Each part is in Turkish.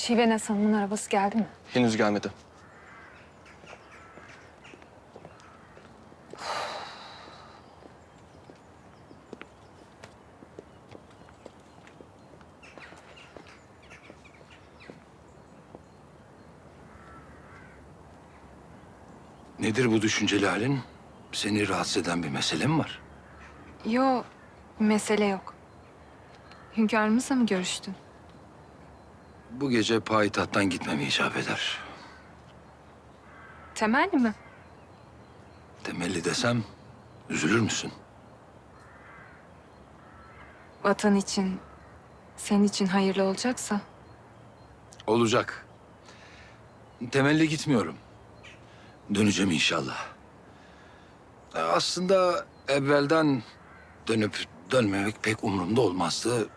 Şivenes Hanım'ın arabası geldi mi? Henüz gelmedi. Nedir bu düşünceli halin? Seni rahatsız eden bir mesele mi var? Yo, mesele yok. Hünkârımızla mı görüştün? Bu gece payitahttan gitmemi icap eder. Temelli mi? Temelli desem üzülür müsün? Vatan için, senin için hayırlı olacaksa. Olacak. Temelli gitmiyorum. Döneceğim inşallah. Aslında evvelden dönüp dönmemek pek umurumda olmazdı.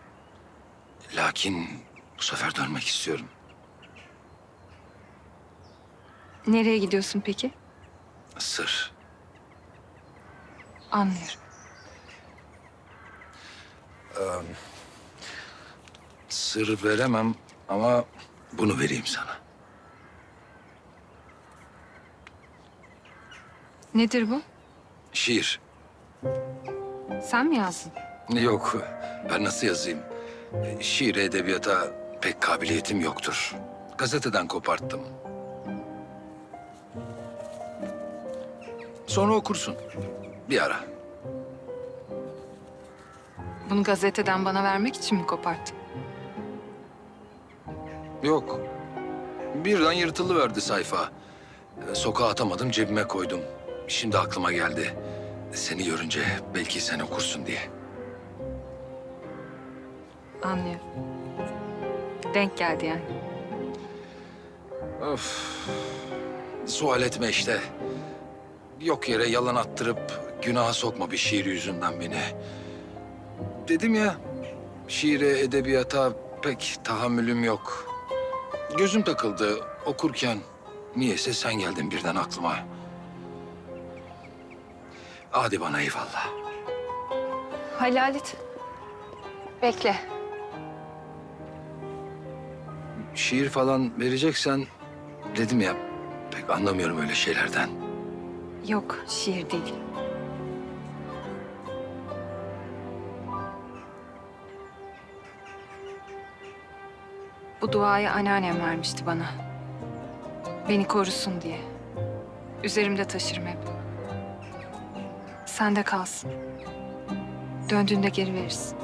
Lakin sefer dönmek istiyorum. Nereye gidiyorsun peki? Sır. Anlıyorum. Sır veremem ama bunu vereyim sana. Nedir bu? Şiir. Sen mi yazdın? Yok, ben nasıl yazayım? Şiir edebiyata pek kabiliyetim yoktur. Gazeteden koparttım. Sonra okursun. Bir ara. Bunu gazeteden bana vermek için mi koparttın? Yok. Birden yırtılıverdi sayfa. Ee, Sokağa atamadım, cebime koydum. Şimdi aklıma geldi. Seni görünce belki sen okursun diye. Anlıyorum. Denk geldi yani. Of. Sual etme işte. Yok yere yalan attırıp günaha sokma bir şiir yüzünden beni. Dedim ya, şiire, edebiyata pek tahammülüm yok. Gözüm takıldı okurken. Niyeyse sen geldin birden aklıma. Hadi bana eyvallah. Halalit. Bekle. Şiir falan vereceksen dedim ya pek anlamıyorum öyle şeylerden. Yok, şiir değil. Bu duayı anneannem vermişti bana. Beni korusun diye. Üzerimde taşırım hep. Sende kalsın. Döndüğünde geri verirsin.